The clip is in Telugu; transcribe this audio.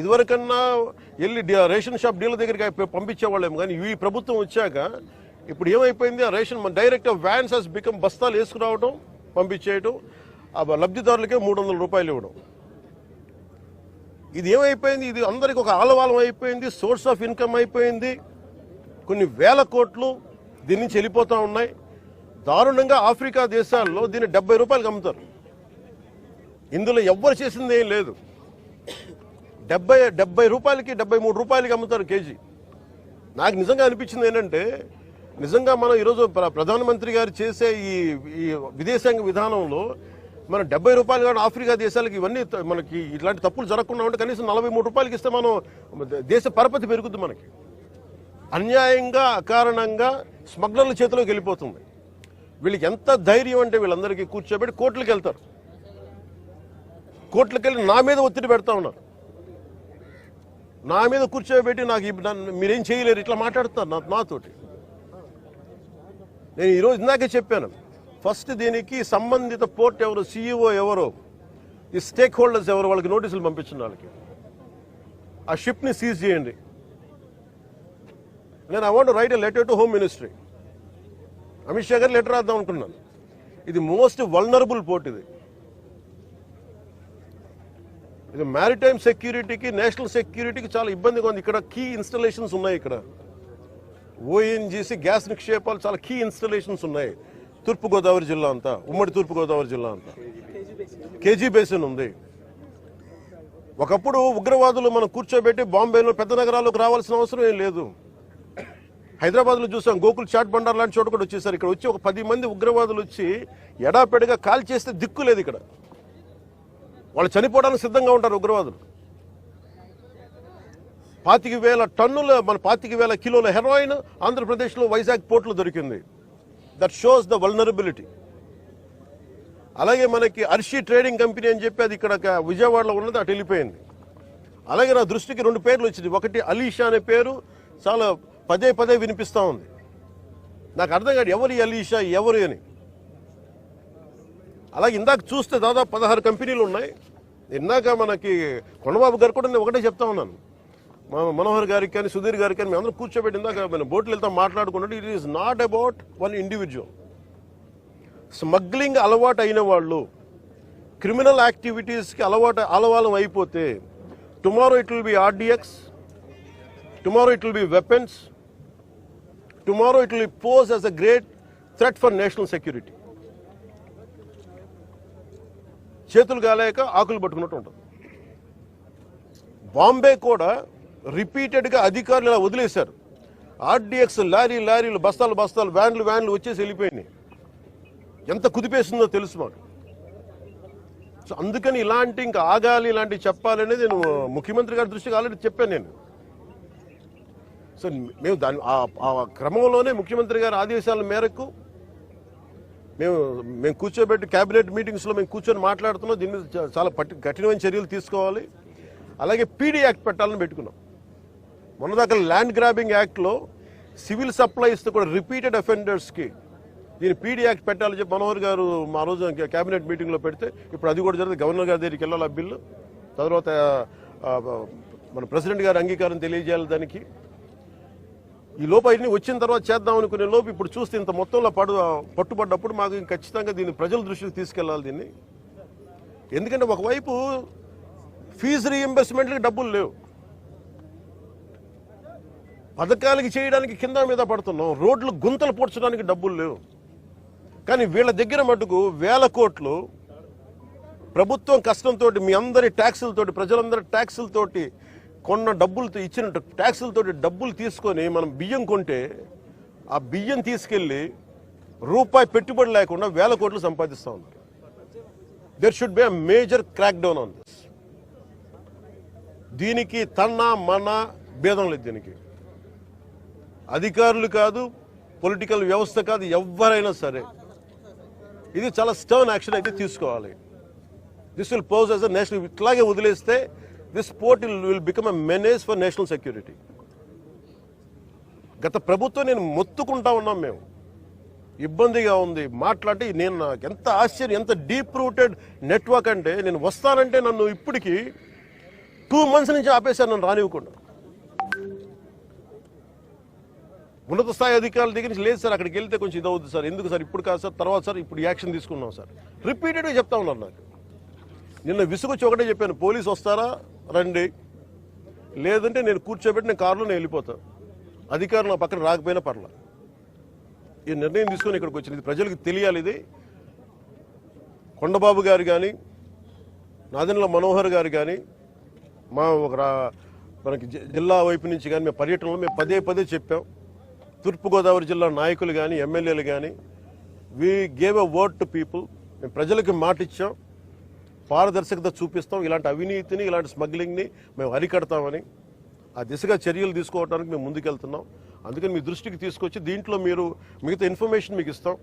ఇదివరకన్నా వెళ్ళి రేషన్ షాప్ డీలర్ దగ్గరికి పంపించేవాళ్ళేమో కానీ ఈ ప్రభుత్వం వచ్చాక ఇప్పుడు ఏమైపోయింది? ఆ ration direct vans has become బస్తాలు వేసుకురావడం పంపించేయటం ఆ లబ్ధిదారులకే మూడు వందల రూపాయలు ఇవ్వడం. ఇది ఏమైపోయింది? ఇది అందరికి ఒక ఆలవాలం అయిపోయింది సోర్స్ ఆఫ్ ఇన్కమ్ అయిపోయింది. కొన్ని వేల కోట్లు దీని నుంచి వెళ్ళిపోతూ ఉన్నాయి. దారుణంగా ఆఫ్రికా దేశాల్లో దీన్ని డెబ్బై రూపాయలకు అమ్ముతారు. ఇందులో ఎవ్వరు చేసింది ఏం లేదు. డెబ్బై డెబ్బై రూపాయలకి డెబ్బై మూడు రూపాయలకి అమ్ముతారు కేజీ. నాకు నిజంగా అనిపించింది ఏంటంటే నిజంగా మనం ఈరోజు ప్ర- ప్రధానమంత్రి గారు చేసే ఈ ఈ విదేశాంగ విధానంలో మనం డెబ్బై రూపాయలు కానీ ఆఫ్రికా దేశాలకి ఇవన్నీ మనకి ఇట్లాంటి తప్పులు జరగకుండా ఉంటే కనీసం నలభై మూడు రూపాయలకి ఇస్తే మనం దేశ పరపతి పెరుగుద్ది మనకి. అన్యాయంగా అకారణంగా స్మగ్లర్ల చేతిలోకి వెళ్ళిపోతుంది. వీళ్ళకి ఎంత ధైర్యం అంటే వీళ్ళందరికీ కూర్చోబెట్టి కోర్టులకు వెళ్తారు కోర్టులకు వెళ్ళి నా మీద ఒత్తిడి పెడతా ఉన్నారు. నా మీద కూర్చోబెట్టి నాకు నన్ను మీరేం చేయలేరు ఇట్లా మాట్లాడుతున్నారు నా నాతోటి. నేను ఈరోజు ఇందాకే చెప్పాను ఫస్ట్ దీనికి సంబంధిత పోర్ట్ ఎవరు సీఈఓ ఎవరో ఈ స్టేక్ హోల్డర్స్ ఎవరు వాళ్ళకి నోటీసులు పంపించిన వాళ్ళకి. ఆ షిప్ని సీజ్ చేయండి. నేను I want write a letter to home ministry Amit Shah garu letter రాద్దాం అనుకున్నాను. ఇది మోస్ట్ వల్నరబుల్ పోర్ట్ ఇది. ఇది మ్యారిటైమ్ సెక్యూరిటీకి నేషనల్ సెక్యూరిటీకి చాలా ఇబ్బందిగా ఉంది. ఇక్కడ కీ ఇన్స్టలేషన్స్ ఉన్నాయి ఇక్కడ. ఓఎన్జీసీ గ్యాస్ నిక్షేపాలు చాలా కీ ఇన్స్టలేషన్స్ ఉన్నాయి. తూర్పుగోదావరి జిల్లా అంతా ఉమ్మడి తూర్పుగోదావరి జిల్లా అంతా. కేజీ బేసిన్ ఉంది. ఒకప్పుడు ఉగ్రవాదులు మనం కూర్చోబెట్టి బాంబేలో పెద్ద నగరాల్లోకి రావాల్సిన అవసరం ఏం లేదు. హైదరాబాద్లో చూసాం గోకుల్ చాట్ బండార్ లాంటి చోట కూడా వచ్చేసారు. ఇక్కడ వచ్చి ఒక పది మంది ఉగ్రవాదులు వచ్చి ఎడాపెడగా కాల్ చేస్తే దిక్కు లేదు ఇక్కడ. వాళ్ళు చనిపోవడానికి సిద్ధంగా ఉంటారు ఉగ్రవాదులు. పాతిక వేల టన్నుల మన పాతిక వేల కిలోల హెరాయిన్ ఆంధ్రప్రదేశ్లో వైజాగ్ పోర్టులో దొరికింది. దట్ షోస్ ద వల్నరబిలిటీ అలాగే మనకి అర్షి ట్రేడింగ్ కంపెనీ అని చెప్పి అది ఇక్కడ విజయవాడలో ఉన్నది అటు వెళ్ళిపోయింది. అలాగే నా దృష్టికి రెండు పేర్లు వచ్చింది. ఒకటి అలీషా అనే పేరు చాలా పదే పదే వినిపిస్తూ ఉంది. నాకు అర్థం కాదు ఎవరు అలీషా ఎవరు అని. అలాగే ఇందాక చూస్తే దాదాపు పదహారు కంపెనీలు ఉన్నాయి. ఇందాక మనకి కొండబాబు గారు కూడా నేను ఒకటే చెప్తా ఉన్నాను. మా మనోహర్ గారికి కానీ సుధీర్ గారికి కానీ మేము అందరం కూర్చోబెట్టి ఇందాక మనం బోట్లు వెళ్తాం మాట్లాడుకున్నట్టు it is not about one individual smuggling అలవాటు అయిన వాళ్ళు క్రిమినల్ యాక్టివిటీస్కి అలవాటు అలవాలం అయిపోతే tomorrow it will be RDX tomorrow it will be weapons tomorrow it will pose as a great threat for national security చేతులు గాలేక ఆకులు పట్టుకున్నట్టు ఉంటుంది. బాంబే కూడా రిపీటెడ్గా అధికారులు ఇలా వదిలేశారు. ఆర్డీఎక్స్ లారీ లారీలు బస్తాలు బస్తాలు వ్యాన్లు వ్యాన్లు వచ్చేసి వెళ్ళిపోయినాయి. ఎంత కుదిపేస్తుందో తెలుసు మాకు. సో అందుకని ఇలాంటి ఇంకా ఆగాలి ఇలాంటివి చెప్పాలనేది నేను ముఖ్యమంత్రి గారి దృష్టికి ఆల్రెడీ చెప్పాను నేను. సో మేము దాని ఆ క్రమంలోనే ముఖ్యమంత్రి గారి ఆదేశాల మేరకు మేము మేము కూర్చోబెట్టి క్యాబినెట్ మీటింగ్స్లో మేము కూర్చొని మాట్లాడుతున్నాం. దీని మీద చాలా పట్టి కఠినమైన చర్యలు తీసుకోవాలి. అలాగే పీడీ యాక్ట్ పెట్టాలని పెట్టుకున్నాం. మొన్నదాకా ల్యాండ్ గ్రాబింగ్ యాక్ట్లో సివిల్ సప్లైస్తో కూడా రిపీటెడ్ అఫెండర్స్కి దీని పీడీ యాక్ట్ పెట్టాలని చెప్పి మనోహర్ గారు మా రోజు క్యాబినెట్ మీటింగ్లో పెడితే ఇప్పుడు అది కూడా జరిగింది. గవర్నర్ గారి దగ్గరికి వెళ్ళాలి ఆ బిల్లు. తర్వాత మన ప్రెసిడెంట్ గారి అంగీకారం తెలియజేయాలి దానికి. ఈ లోపు అవన్నీ వచ్చిన తర్వాత చేద్దాం అనుకునే లోపు ఇప్పుడు చూస్తే ఇంత మొత్తంలో పడు పట్టుబడ్డప్పుడు మాకు ఖచ్చితంగా దీన్ని ప్రజల దృష్టికి తీసుకెళ్ళాలి దీన్ని. ఎందుకంటే ఒకవైపు ఫీజు రీఎంబర్స్మెంట్కి డబ్బులు లేవు. పథకాలకి చేయడానికి కింద మీద పడుతున్నాం. రోడ్లు గుంతలు పూడ్చడానికి డబ్బులు లేవు. కానీ వీళ్ళ దగ్గర మటుకు వేల కోట్లు ప్రభుత్వం కష్టంతో మీ అందరి ట్యాక్సులతోటి ప్రజలందరి ట్యాక్సులతోటి కొన్న డబ్బులతో ఇచ్చిన ట్యాక్సులతో డబ్బులు తీసుకొని మనం బియ్యం కొంటే ఆ బియ్యం తీసుకెళ్ళి రూపాయి పెట్టుబడి లేకుండా వేల కోట్లు సంపాదిస్తూ ఉన్నారు. There should be a major crack down on this దీనికి తన్న మన భేదం లేదు దీనికి. అధికారులు కాదు పొలిటికల్ వ్యవస్థ కాదు ఎవరైనా సరే ఇది చాలా స్టర్న్ యాక్షన్ అయితే తీసుకోవాలి. This will pose as a national ఇట్లాగే వదిలేస్తే this port will become a menace for national security గత ప్రభుత్వం నేను మొత్తుకుంటా ఉన్నాం మేము. ఇబ్బందిగా ఉంది. మాట్లాడి నేను నాకు ఎంత ఆశ్చర్యం ఎంత డీప్ రూటెడ్ నెట్వర్క్ అంటే నేను వస్తానంటే నన్ను ఇప్పటికీ టూ మంత్స్ నుంచి ఆపేశాను నన్ను రానివ్వకుండా. ఉన్నత స్థాయి అధికారుల దగ్గర నుంచి లేదు సార్ అక్కడికి వెళ్తే కొంచెం ఇది సార్. ఎందుకు సార్? ఇప్పుడు కాదు సార్ తర్వాత సార్ ఇప్పుడు యాక్షన్ తీసుకున్నాం సార్. రిపీటెడ్గా చెప్తా ఉన్నారు నాకు. నిన్న విసుగొచ్చి ఒకటే చెప్పాను. పోలీసు వస్తారా? రండి. లేదంటే నేను కూర్చోబెట్టి నేను కారులో నేను వెళ్ళిపోతాను అధికారులు నా పక్కన రాకపోయినా పర్లా. ఈ నిర్ణయం తీసుకొని ఇక్కడికి వచ్చింది. ఇది ప్రజలకు తెలియాలి ఇది. కొండబాబు గారు కానీ నాదెండ్ల మనోహర్ గారు కానీ మా ఒక మనకి జి- జిల్లా వైపు నుంచి కానీ మేము పర్యటనలో మేము పదే పదే చెప్పాం. తూర్పుగోదావరి జిల్లా నాయకులు కానీ ఎమ్మెల్యేలు కానీ we gave a word to people మేము ప్రజలకు మాట ఇచ్చాం పారదర్శకత చూపిస్తాం. ఇలాంటి అవినీతిని ఇలాంటి స్మగ్లింగ్ని మేము అరికడతామని ఆ దిశగా చర్యలు తీసుకోవడానికి మేము ముందుకెళ్తున్నాం. అందుకని మీ దృష్టికి తీసుకొచ్చి దీంట్లో మీరు మిగతా ఇన్ఫర్మేషన్ మీకు ఇస్తాం.